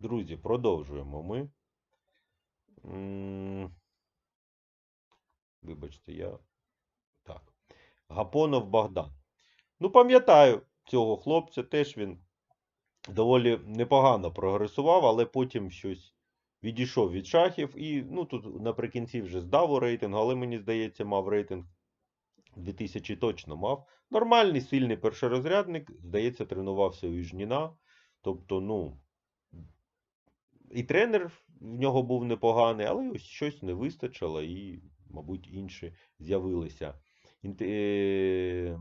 Друзі, продовжуємо ми. Вибачте, я. Так. Гапонов Богдан. Ну, пам'ятаю цього хлопця, теж він доволі непогано прогресував, але потім щось відійшов від шахів. І ну, тут наприкінці вже здав у рейтинг, але мені здається, мав рейтинг 2000 точно мав. Нормальний, сильний першорозрядник, здається, тренувався у Южніна. Тобто, ну. І тренер в нього був непоганий, але ось щось не вистачило, і, мабуть, інші з'явилися. Е, е,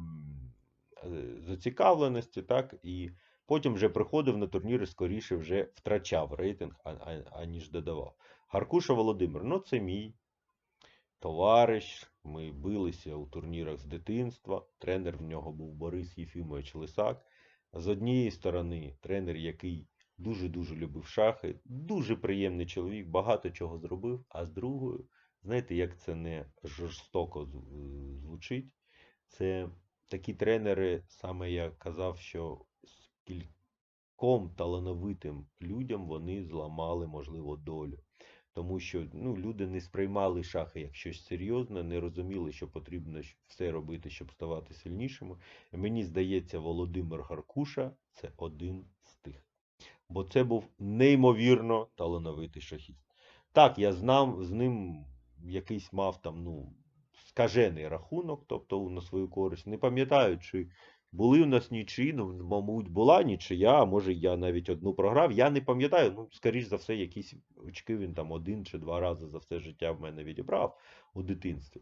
Зацікавленості, так, і потім вже приходив на турніри, скоріше вже втрачав рейтинг, аніж додавав. Гаркуша Володимир, ну це мій товариш. Ми билися у турнірах з дитинства. Тренер в нього був Борис Єфімович Лисак. З однієї сторони, тренер, який дуже-дуже любив шахи, дуже приємний чоловік, багато чого зробив. А з другої, знаєте, як це не жорстоко звучить, це такі тренери, саме я казав, що скільком талановитим людям вони зламали, можливо, долю. Тому що ну, люди не сприймали шахи як щось серйозне, не розуміли, що потрібно все робити, щоб ставати сильнішими. Мені здається, Володимир Гаркуша це один з. Бо це був неймовірно талановитий шахіст. Так, я знав, з ним якийсь мав там, ну, скажений рахунок, тобто на свою користь. Не пам'ятаю, чи були у нас нічиї, ну, мабуть, була нічия, а може я навіть одну програв. Я не пам'ятаю, ну, скоріш за все, якісь очки він там один чи два рази за все життя в мене відібрав у дитинстві.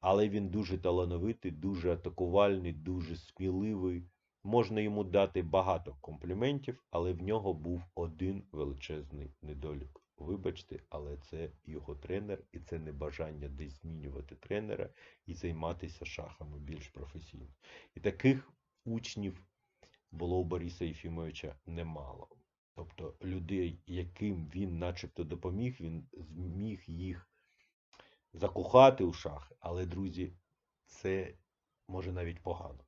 Але він дуже талановитий, дуже атакувальний, дуже сміливий. Можна йому дати багато компліментів, але в нього був один величезний недолік. Вибачте, але це його тренер, і це не бажання десь змінювати тренера і займатися шахами більш професійно. І таких учнів було у Бориса Єфімовича немало. Тобто людей, яким він начебто допоміг, він зміг їх закохати у шахи. Але, друзі, це може навіть погано.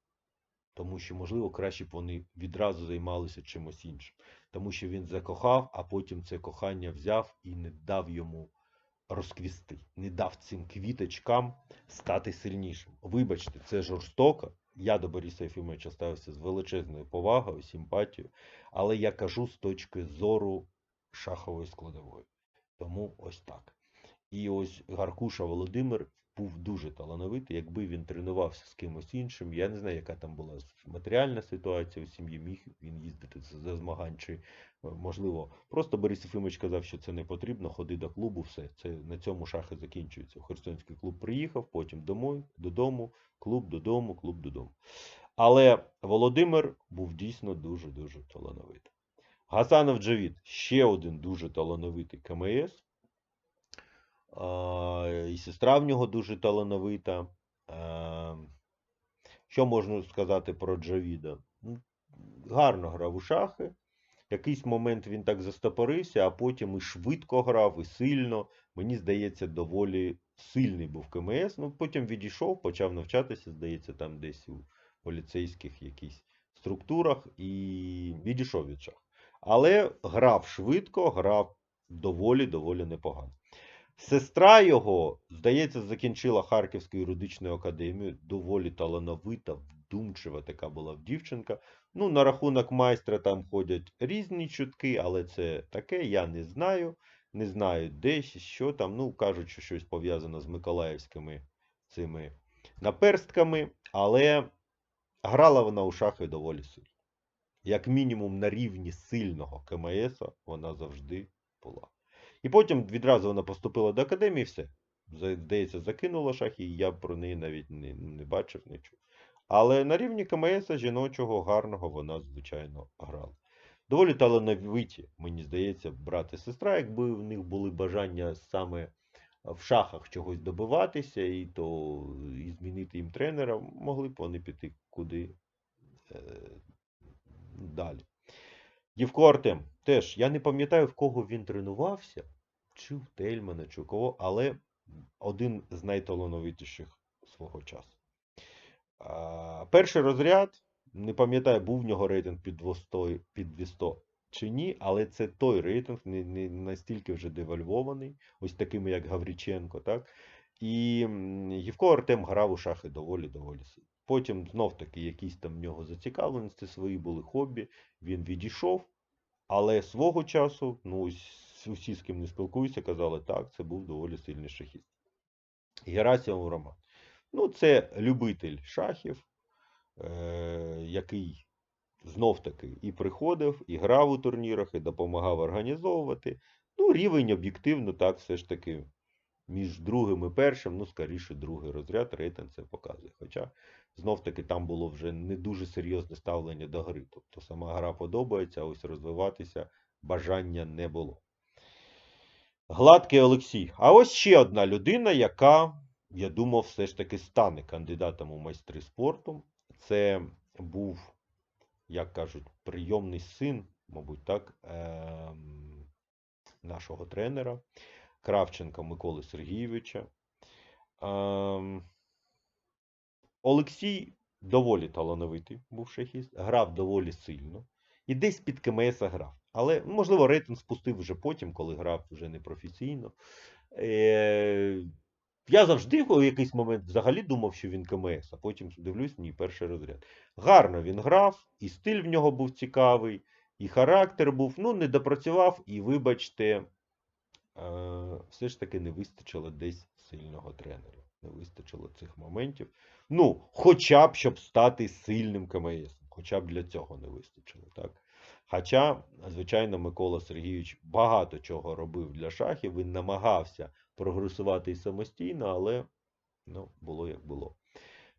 Тому що, можливо, краще б вони відразу займалися чимось іншим. Тому що він закохав, а потім це кохання взяв і не дав йому розквісти, не дав цим квіточкам стати сильнішим. Вибачте, це жорстоко. Я до Бориса Єфімовича ставився з величезною повагою, симпатією, але я кажу з точки зору шахової складової. Тому ось так. І ось Гаркуша Володимир був дуже талановитий. Якби він тренувався з кимось іншим, я не знаю, яка там була матеріальна ситуація у сім'ї, міг він їздити за змагань, чи е, можливо, просто Борис Єфимович казав, що це не потрібно, ходи до клубу, все. Це на цьому шахи закінчуються. Херсонський клуб приїхав, потім домой, додому, клуб додому, клуб додому. Але Володимир був дійсно дуже-дуже талановитий. Гасанов Джавід ще один дуже талановитий КМС. І сестра в нього дуже талановита. А, Що можна сказати про Джавіда? Гарно грав у шахи. Якийсь момент він так застопорився, а потім і швидко грав, і сильно. Мені здається, доволі сильний був КМС. Ну, потім відійшов, почав навчатися, здається, там десь у поліцейських якісь структурах і відійшов від шах. Але грав швидко, грав доволі-доволі непогано. Сестра його, здається, закінчила Харківську юридичну академію. Доволі талановита, вдумчива така була дівчинка. Ну, на рахунок майстра там ходять різні чутки, але це таке, я не знаю. Не знаю, де, що там. Ну, кажуть, що щось пов'язано з миколаївськими цими наперстками, але грала вона у шахи доволі сильно. Як мінімум на рівні сильного КМС вона завжди була. І потім відразу вона поступила до академії, все. Здається, закинула шахи, і я про неї навіть не, не бачив, не чув. Але на рівні КМС жіночого гарного вона, звичайно, грала. Доволі талановиті, мені здається, брат і сестра, якби в них були бажання саме в шахах чогось добиватися, і то і змінити їм тренера, могли б вони піти куди е, далі. Євко Артем, теж я не пам'ятаю, в кого він тренувався, чи в Тельмана, чи у кого, але один з найталановитіших свого часу. Перший розряд, не пам'ятаю, був в нього рейтинг під 200, під 200 чи ні, але це той рейтинг, не, не настільки вже девальвований, ось такими, як Гавріченко, так? І Євко Артем грав у шахи доволі-доволі сильно. Потім знов-таки якісь там в нього зацікавленості свої були хобі, він відійшов, але свого часу, ну, усі, з ким не спілкуюся, казали, так, це був доволі сильний шахіст. Герасимов Роман. Ну, це любитель шахів, е, який знов-таки і приходив, і грав у турнірах, і допомагав організовувати. Ну, рівень об'єктивно, так, все ж таки, між другим і першим, ну, скоріше, другий розряд, рейтинг це показує. Хоча, знов-таки, там було вже не дуже серйозне ставлення до гри. Тобто сама гра подобається, а ось розвиватися бажання не було. Гладкий Олексій. А ось ще одна людина, яка, я думав, все ж таки стане кандидатом у майстри спорту. Це був, як кажуть, прийомний син, мабуть, так, ем, нашого тренера Кравченка Миколи Сергійовича. Ем, Олексій доволі талановитий був шахіст, грав доволі сильно. І десь під КМС грав. Але, можливо, рейтинг спустив вже потім, коли грав вже непрофесійно. Е, я завжди в якийсь момент взагалі думав, що він КМС, а потім дивлюсь, ні, перший розряд. Гарно він грав, і стиль в нього був цікавий, і характер був. Ну, не допрацював, і, вибачте, все ж таки не вистачило десь сильного тренера. Не вистачило цих моментів. Ну, хоча б, щоб стати сильним КМС. Хоча б для цього не вистачило. так. Хоча, звичайно, Микола Сергійович багато чого робив для шахів, він намагався прогресувати самостійно, але ну, було як було.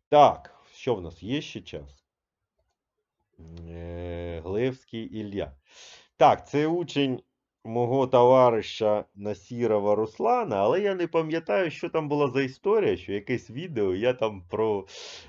Так, що в нас є ще час? Е, Глевський Ілля. Так, це учень мого товариша Насірова Руслана, але я не пам'ятаю, що там була за історія, що якесь відео, я там про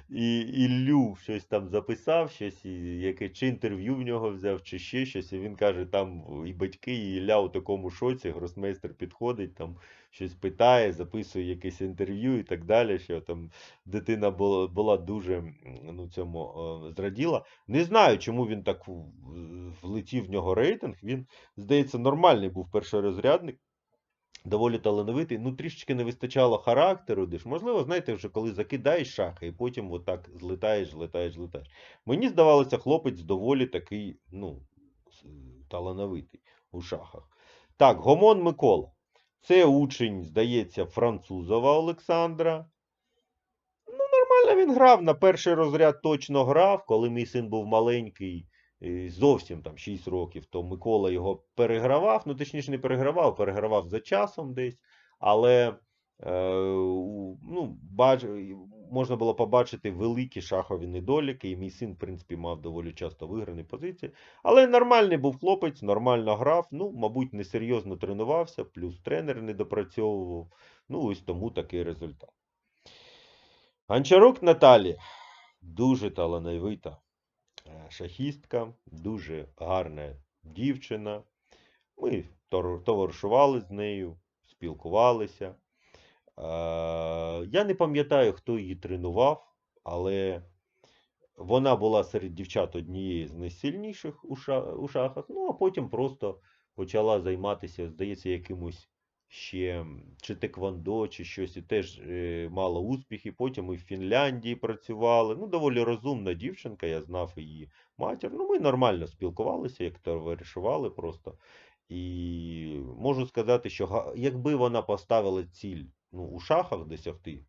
і, Іллю щось там записав, щось, і яке, чи інтерв'ю в нього взяв, чи ще щось. І він каже, там і батьки, і Ілля у такому шоці, гросмейстер підходить, там щось питає, записує якесь інтерв'ю і так далі. Що там дитина була, була дуже ну, цьому зраділа. Не знаю, чому він так влетів в нього рейтинг. Він, здається, нормальний був першорозрядник. Доволі талановитий, ну трішечки не вистачало характеру, де ж, можливо, знаєте, вже коли закидаєш шахи і потім отак злетаєш, злетаєш, злетаєш. Мені здавалося, хлопець доволі такий, ну, талановитий у шахах. Так, Гомон Микола. Це учень, здається, французова Олександра. Ну, нормально він грав. На перший розряд точно грав. Коли мій син був маленький, е, зовсім там 6 років, то Микола його перегравав. Ну, точніше, не перегравав, перегравав за часом десь. Але е, ну, бач, можна було побачити великі шахові недоліки. І мій син, в принципі, мав доволі часто виграні позиції. Але нормальний був хлопець, нормально грав. Ну, мабуть, несерйозно тренувався, плюс тренер не допрацьовував. Ну, ось тому такий результат. Гончарук Наталія дуже талановита е, шахістка, дуже гарна дівчина. Ми товаришували з нею, спілкувалися. Е, Я не пам'ятаю, хто її тренував, але вона була серед дівчат однієї з найсильніших у, ша- шахах. Ну, а потім просто почала займатися, здається, якимось ще чи теквондо, чи щось, і теж е, мала успіхи. Потім і в Фінляндії працювали. Ну, доволі розумна дівчинка, я знав її матір. Ну, ми нормально спілкувалися, як товаришували просто. І можу сказати, що якби вона поставила ціль ну, у шахах досягти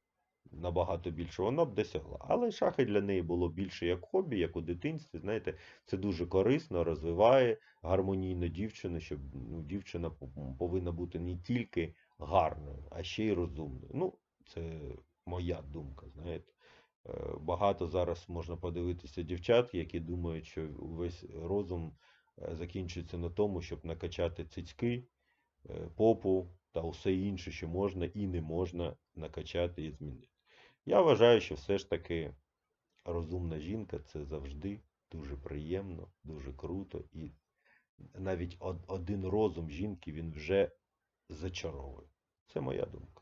набагато більше, вона б досягла. Але шахи для неї було більше як хобі, як у дитинстві. Знаєте, це дуже корисно, розвиває гармонійно дівчину, щоб ну, дівчина повинна бути не тільки гарною, а ще й розумною. Ну, це моя думка, знаєте. Е, Багато зараз можна подивитися дівчат, які думають, що весь розум е, закінчується на тому, щоб накачати цицьки, е, попу та усе інше, що можна і не можна накачати і змінити. Я вважаю, що все ж таки розумна жінка це завжди дуже приємно, дуже круто, і навіть один розум жінки він вже зачаровує. Це моя думка.